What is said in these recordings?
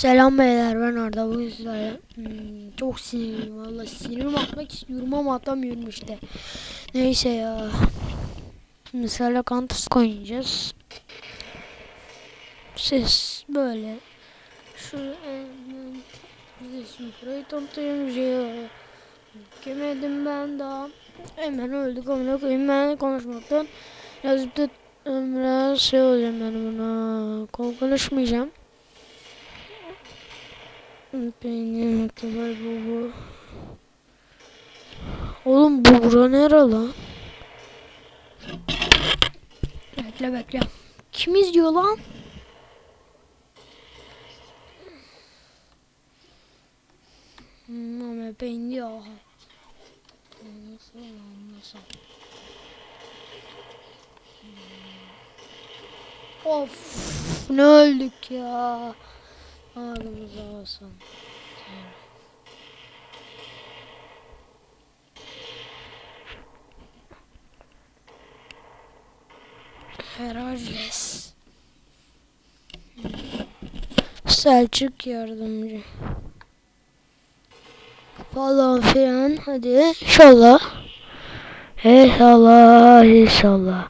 Selam beyler ben Arda. Bugün sizlerle hmm, çok sinirliyim valla sinirimi atmak istiyorum ama atamıyorum işte. Neyse ya. Mesela Counter oynayacağız. Ses böyle. Şu tanıtayım şey Yemedim ben daha. Hemen öldük amına koyayım. Ben konuşmaktan yazıp da biraz şey olacağım ben buna. Konuşmayacağım benim ihtimal bu bu. Oğlum bu bura nere lan? Bekle bekle. Kim izliyor lan? Ama ben ya. Nasıl lan nasıl? Hmm. Of ne öldük ya. Ağrımıza olsun. Heracles. Selçuk yardımcı. Falan filan. Hadi inşallah. İnşallah, inşallah.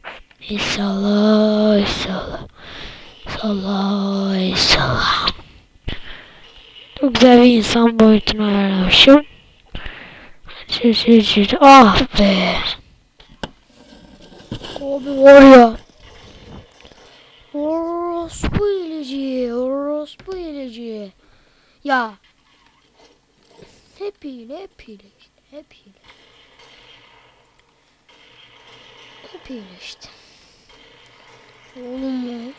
İnşallah, inşallah. İnşallah, inşallah. Çok güzel bir insan boyutunu ayarlamışım. Ah be. Abi var ya. Orospu ilacı. Orospu ilacı. Ya. Hep hile, hep hile. Hep hile. Hep hile işte. Oğlum ya.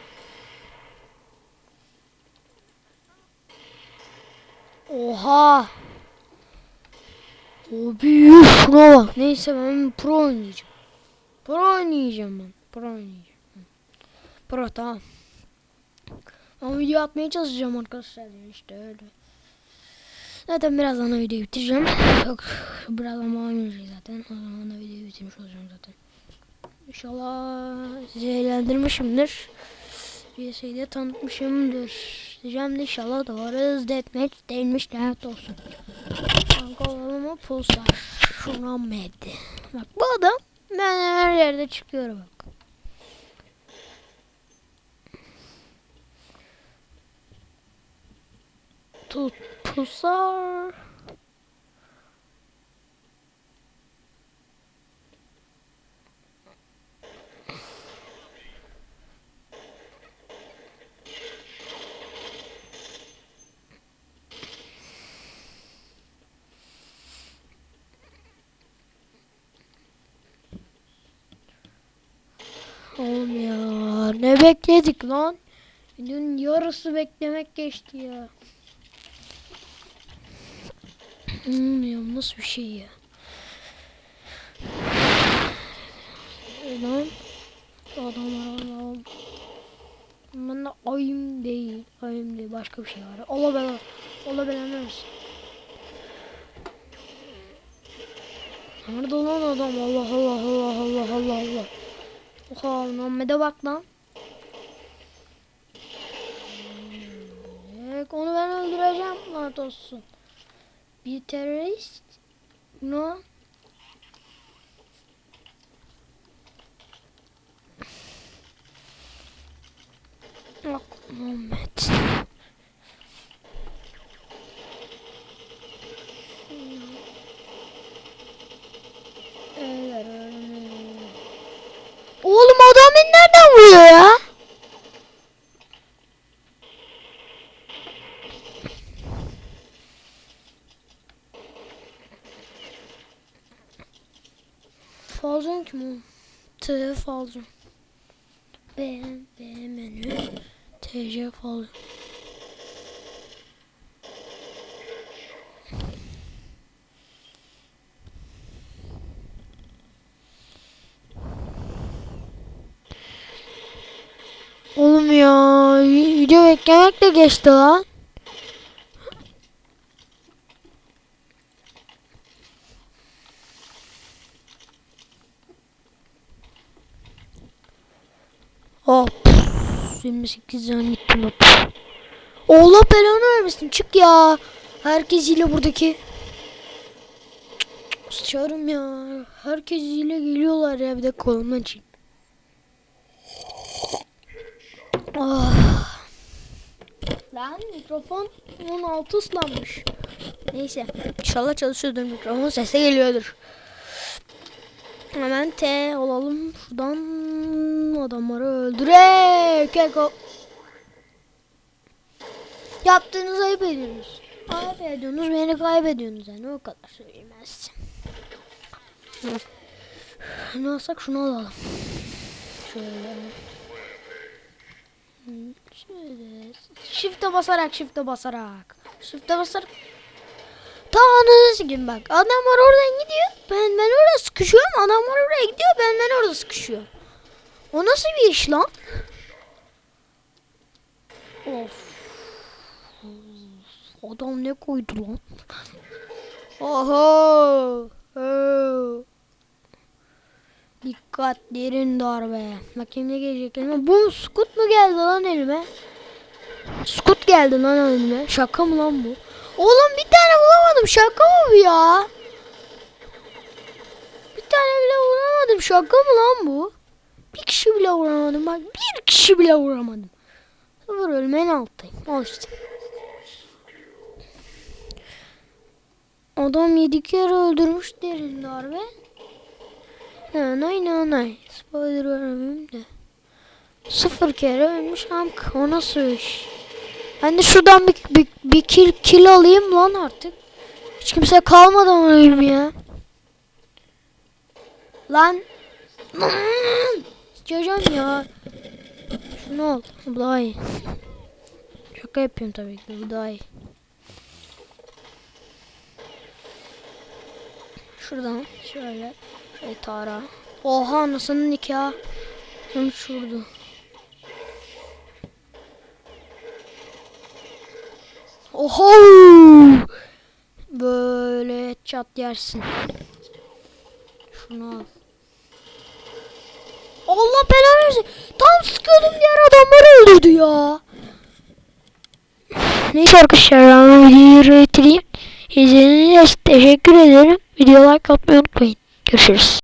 Oha. Büyük şuna bak. Neyse ben pro oynayacağım. Pro oynayacağım ben. Pro oynayacağım. Pro tamam. Ama video atmaya çalışacağım arkadaşlar. İşte öyle. Zaten birazdan da videoyu bitireceğim. Yok birazdan bağlanmayacak zaten. O zaman da videoyu bitirmiş olacağım zaten. İnşallah sizi eğlendirmişimdir. Bir şey de tanıtmışımdır. De inşallah doğru deathmatch değilmiş lanet olsun. Kanka oğlum pulsar. Şuna med. Bak bu adam ben her yerde çıkıyorum bak. Tut pulsar. Oğlum ya ne bekledik lan? Dün yarısı beklemek geçti ya. Bilmiyorum nasıl bir şey ya. Lan adamlar adam. Ben de ayım değil. Ayım değil başka bir şey var. Ola bela. Ola bela neresi? Nerede lan adam? Allah Allah Allah Allah Allah Allah. Oha Muhammed'e bak lan. Evet, onu ben öldüreceğim lanet olsun. Bir terörist. No. Bak Muhammed. Evet, öyle. Oğlum adam beni nereden vuruyor ya? Falcon kim o? T Falcon. B, B menü. TC Falcon. Oğlum ya video beklemekle geçti lan. Hop. 28 can gitti not. Allah belanı vermesin çık ya. Herkes hile buradaki. Sıçarım ya. Herkes hile geliyorlar ya bir de kolumdan çek. Ah. Lan mikrofon onun altı ıslanmış. Neyse. İnşallah çalışıyordur mikrofon sese geliyordur. Hemen T olalım. Şuradan adamları öldürek. Keko. Yaptığınızı ayıp ediyorsunuz. Ayıp ediyorsunuz beni kaybediyorsunuz yani o kadar söyleyeyim ben size. Ne alsak şunu alalım. Şöyle. Şöyle. Shift'e basarak, shift'e basarak. Shift'e basarak. Ta anasını sikeyim bak. Adamlar oradan gidiyor. Ben ben orada sıkışıyorum. Adamlar oraya gidiyor. Ben ben orada sıkışıyorum. O nasıl bir iş lan? Of. Adam ne koydu lan? Oho. Oo. Dikkat derin darbe. Bakayım ne gelecek elime. Bu skut mu geldi lan elime? Skut geldi lan elime. Şaka mı lan bu? Oğlum bir tane bulamadım. Şaka mı bu ya? Bir tane bile vuramadım. Şaka mı lan bu? Bir kişi bile vuramadım. Bak bir kişi bile vuramadım. Sıfır ölmeyin alttayım. Al. Adam yedi kere öldürmüş derin darbe. Nanay nanay. Spoiler vermeyeyim de. Sıfır kere ölmüş Hamk. O nasıl iş? Ben de şuradan bir, bir, bir kill, kill alayım lan artık. Hiç kimse kalmadı ama ölüm ya. Lan. Sıçacağım ya. Şunu al. Bu daha iyi. Şaka yapıyorum tabii ki. Bu daha iyi. Şuradan şöyle. Şöyle tara. Oha anasının nikahı. Hem şurada. Oho! Böyle çat yersin. Şunu al. Allah belanı versin. Tam sıkıyordum diğer adamları öldürdü ya. Neyse arkadaşlar videoyu bitireyim. İzlediğiniz için teşekkür ederim. Video like atmayı unutmayın. Görüşürüz.